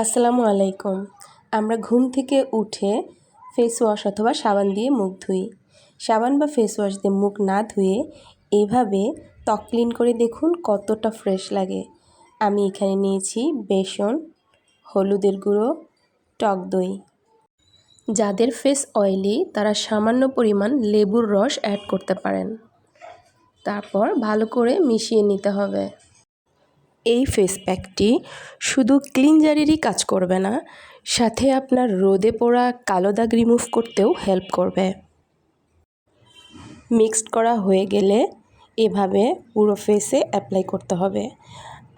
আসসালামু আলাইকুম। আমরা ঘুম থেকে উঠে ফেস ওয়াশ অথবা সাবান দিয়ে মুখ ধুই। সাবান বা ফেস ওয়াশ দিয়ে মুখ না ধুয়ে এভাবে ত্বক ক্লিন করে দেখুন কতটা ফ্রেশ লাগে। আমি এখানে নিয়েছি বেসন, হলুদের গুঁড়ো, টক দই। যাদের ফেস অয়েলি তারা সামান্য পরিমাণ লেবুর রস অ্যাড করতে পারেন। তারপর ভালো করে মিশিয়ে নিতে হবে। এই ফেস প্যাকটি শুধু ক্লিনজারেরই কাজ করবে না, সাথে আপনার রোদে পোড়া কালো দাগ রিমুভ করতেও হেল্প করবে। মিক্সড করা হয়ে গেলে এভাবে পুরো ফেসে অ্যাপ্লাই করতে হবে।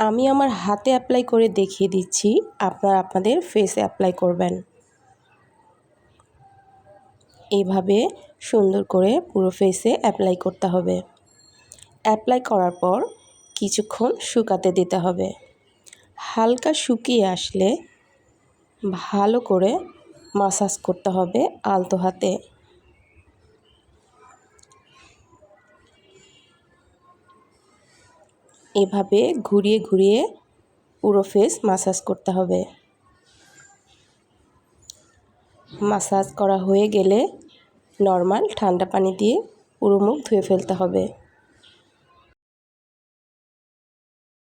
আমি আমার হাতে অ্যাপ্লাই করে দেখিয়ে দিচ্ছি, আপনারা আপনাদের ফেসে অ্যাপ্লাই করবেন। এভাবে সুন্দর করে পুরো ফেসে অ্যাপ্লাই করতে হবে। অ্যাপ্লাই করার পর কিছুক্ষণ শুকাতে দিতে হবে। হালকা শুকিয়ে আসলে ভালো করে মাসাজ করতে হবে আলতো হাতে। এভাবে ঘুরিয়ে ঘুরিয়ে পুরো ফেস মাসাজ করতে হবে। মাসাজ করা হয়ে গেলে নর্মাল ঠান্ডা পানি দিয়ে পুরো মুখ ধুয়ে ফেলতে হবে।